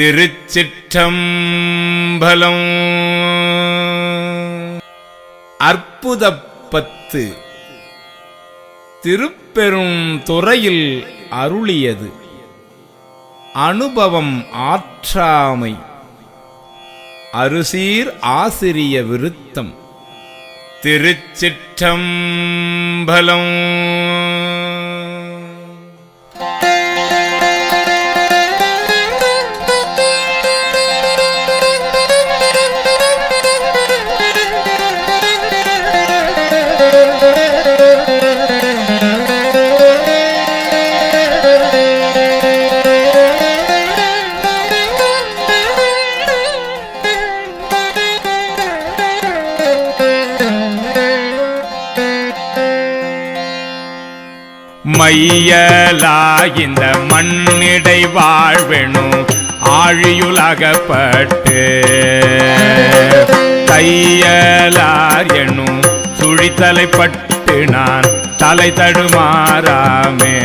திருச்சிற்றம்பலம். அற்புதப்பத்து திருப்பெரும் துறையில் அருளியது. அனுபவம் ஆற்றாமை. அருசீர் ஆசிரிய விருத்தம். திருச்சிற்றம்பலம். மையலா இந்த மண்ணிடை வாழ்வெனும் ஆழியுலகப்பட்டு. தையலார் எனும் சுழித்தலைப்பட்டு நான் தலை தடுமாறாமே.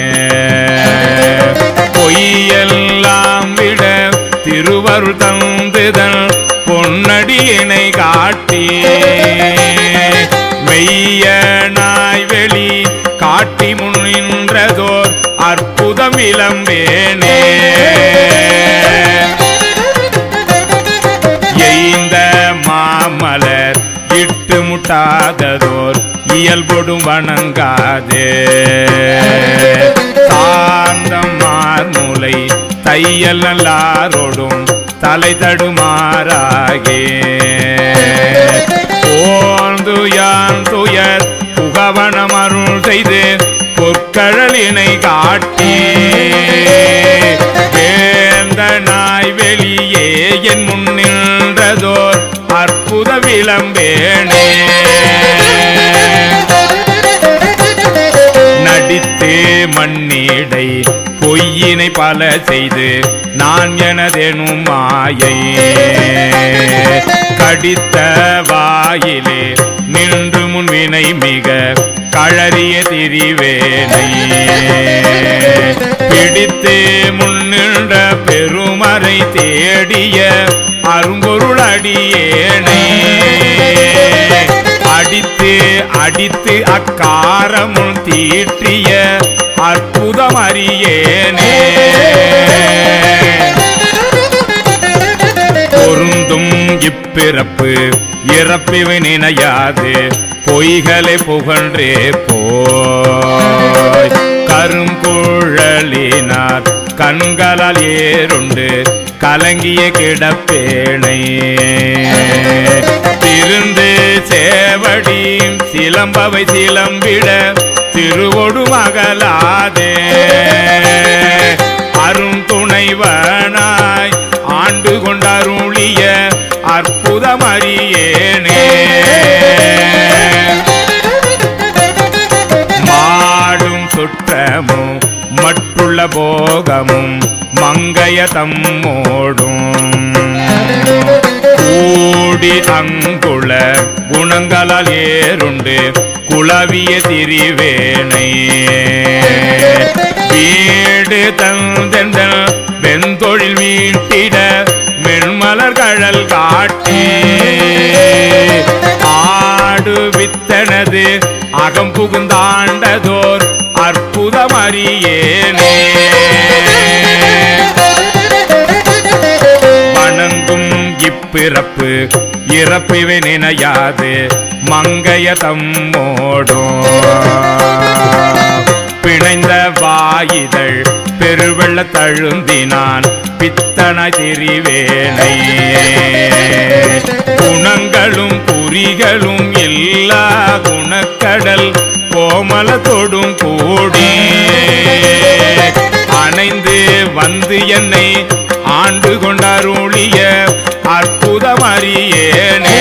பொய்யெல்லாம் விட திருவருள் தந்துதன் பொன்னடியினை காட்டி. மெய்யனாய் வெளி காட்டி முன்னின் அற்புதம் இளம்பேனே எய்ந்த மாமலர் இட்டு முட்டாததோர் இயல்பொடும் வணங்காதே. சாந்தம் மார்முலை தையல் நல்லாரோடும் தலை தடுமாறாகே. ஓந்து யான் துயர் புகவனம் அருள் செய்தேன். கழலினை காட்டி. வேந்த நாய் வெளியே என் முன்னின்றதோர் அற்புத விளம்பேனே. நடித்தே மண்ணீடை பொய்யினை பல செய்து நான் எனதெனும் மாயை. கடித்த வாயிலே நின்று முன்வினை மிக களறிய திரிவேனை பிடித்தே முன்னின்ற பெருமறை தேடிய அரும்பொருள் அடியேனை. அடித்து அடித்து அக்காரமும் தீற்றிய அற்புதம் அறியேனே. பொருந்தும் இப்பிறப்பு இறப்பிவை நினையாது. பொய்களை புகழ்ந்தே போய். கருங்குழலினார் கண்களால் ஏறுண்டு கலங்கிய கிடப்பேனை. திருந்து சேவடி சிலம்பவை சிலம்பிட திருவொடு மகளாதே மற்றுள்ள போகமும் மங்கைய தம்மோடும். கூடி அங்குள குணங்களால் ஏறுண்டு குளவிய திரிவேனை வீடு தந்தெந்த வெண்தொழில் வீட்டிட மென்மலர் கழல் காட்டி. ஆடு வித்தனது அகம் புகுந்தாண்டதோ அறியேனே. மணங்கும் இப்பிறப்பு இறப்பிவை நினையாது மங்கைய தம்மோடும் பிணைந்த வாயிதழ் பெருவெள்ள தழுந்தினான் பித்தன திரிவேனை. குணங்களும் குறிகளும் குண கடல் கோமல தொடும் கூடி அணைந்து வந்து என்னை ஆண்டு கொண்டாருளிய அற்புதம் அறியேனே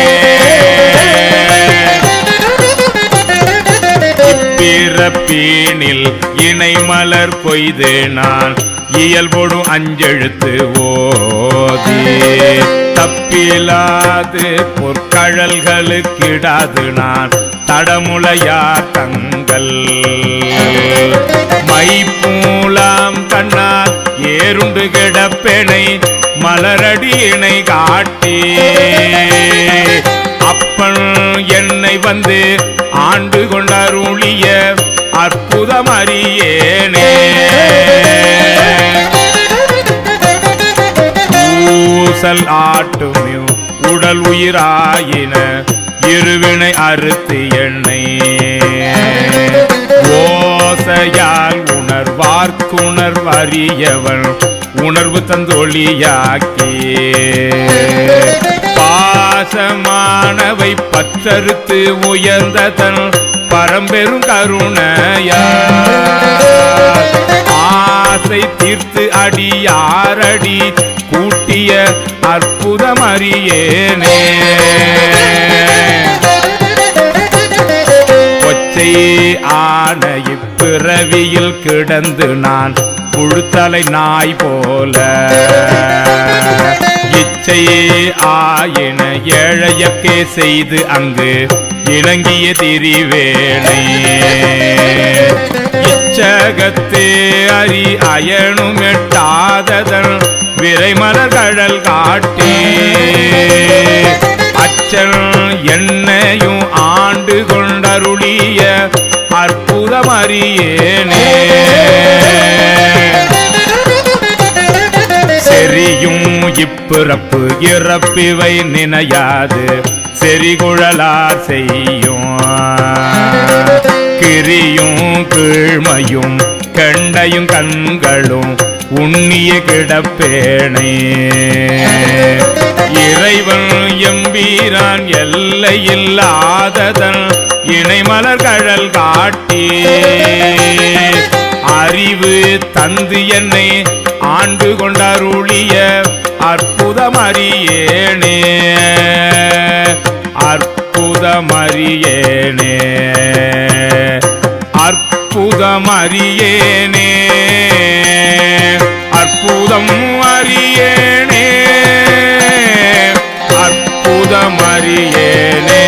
பிறப்பீனில் இணை மலர் கொய்து நான் இயல்போடும் அஞ்செழுத்து ஓதி. தப்பிலாது பொற்கழல்களுக்கிடாது நான் தடமுலையா தங்கள். மைப்பூலாம் கண்ணால் ஏறுண்டு கிடப்பெனை மலரடியினை இணை காட்டி. அப்பன் என்னை வந்து ஆண்டு கொண்டருளிய அற்புதம் அறியேனே. ஊசல் ஆட்டுமியோ உடல் உயிராயின இருவினை அறுத்து எண்ணெய் ஓசையால் உணர்வார்க்குணர்வறியவள் உணர்வு தந்தொழியாக்கி. பாசமானவை பற்றறுத்து உயர்ந்த தன் பரம்பெரும் கருணையா. ஆசை தீர்த்து அடியாரடி கூட்டிய அற்புதம் அறியேனே கொச்சை ஆன இப்பிறவியில் கிடந்து நான் புழுத்தலை நாய் போல. இச்சையே ஆயின ஏழையக்கே செய்து அங்கு இணங்கிய திரிவேணை. அறி அயனும் எட்டாததன் விரைமலர்கழல் காட்டி. அச்சன் என்னையும் ஆண்டு கொண்டருளிய அற்புதம் அறியேனே செரியும் இப்பிறப்பு இறப்பிவை நினையாது. செறிகுழலார் செய்யும். கிரியும் கீழ்மையும் கண்டையும் கண்களும் உண்ணிய கிடப்பேனே. இறைவன் எம்பீரான் எல்லையில்லாததன் இணைமலர் கழல் காட்டி அறிவு தந்து என்னை ஆண்டு கொண்டருளிய அற்புதம் அறியேனே அற்புதம் அறியேனே அற்புதம் அறியேனே. அற்புதம் அறியேனே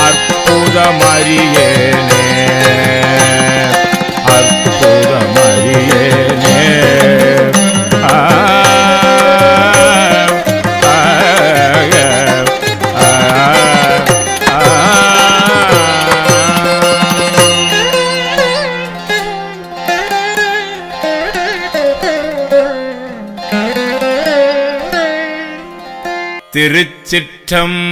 அற்புதம் அறியே திருச்சிற்றம்பலம்.